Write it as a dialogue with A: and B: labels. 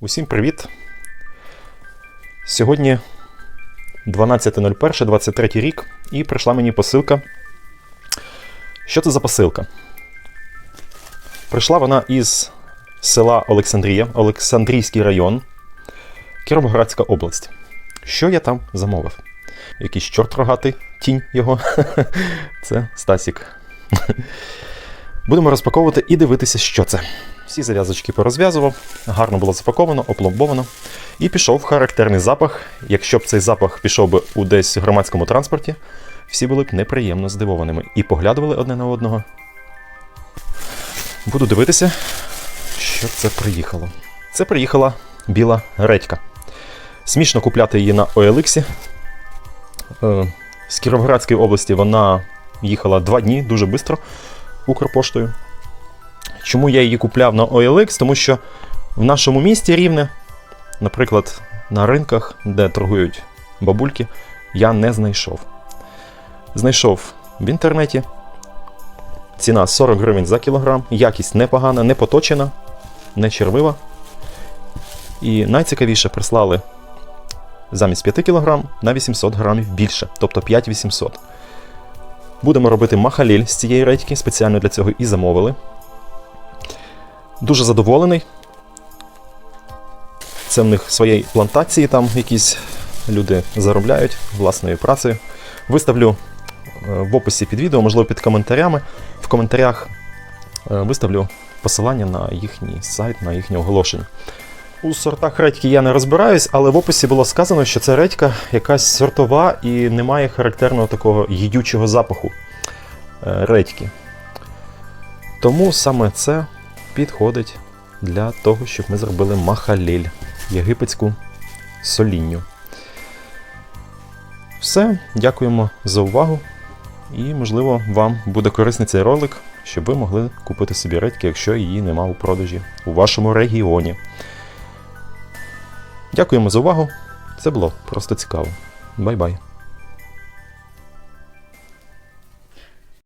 A: Усім привіт! Сьогодні 12.01.23 рік, і прийшла мені посилка. Що це за посилка? Прийшла вона із села Олександрія, Олександрійський район, Кіровоградська область. Що я там замовив? Якийсь чорт рогатий, тінь його. Це Стасік. Будемо розпаковувати і дивитися, що це. Всі зав'язочки порозв'язував, гарно було запаковано, опломбовано. І пішов характерний запах. Якщо б цей запах пішов би у десь громадському транспорті, всі були б неприємно здивованими і поглядували одне на одного. Буду дивитися, що це приїхало. Це приїхала біла редька. Смішно купляти її на OLX. Е, З Кіровоградської області вона їхала два дні дуже швидко Укрпоштою. Чому я її купляв на OLX? Тому що в нашому місті рівне, наприклад, на ринках, де торгують бабульки, я не знайшов. Знайшов в інтернеті. Ціна 40 гривень за кілограм, якість непогана, не поточена, не червива. І найцікавіше прислали замість 5 кг на 800 грамів більше, тобто 5800. Будемо робити махаліль з цієї редьки, спеціально для цього і замовили. Дуже задоволений. Це в них своєї плантації, там якісь люди заробляють власною працею. Виставлю е, в описі під відео, можливо, під коментарями. В коментарях е, виставлю посилання на їхній сайт, на їхнє оголошення. У сортах редьки я не розбираюсь, але в описі було сказано, що це редька якась сортова і немає характерного такого їдючого запаху е, редьки. Тому саме це підходить для того, щоб ми зробили махалель єгипетську солінню. Все, дякуємо за увагу. І, можливо, вам буде корисний цей ролик, щоб ви могли купити собі редьки, якщо її нема у продажі у вашому регіоні. Дякуємо за увагу. Це було просто цікаво. Бай-бай.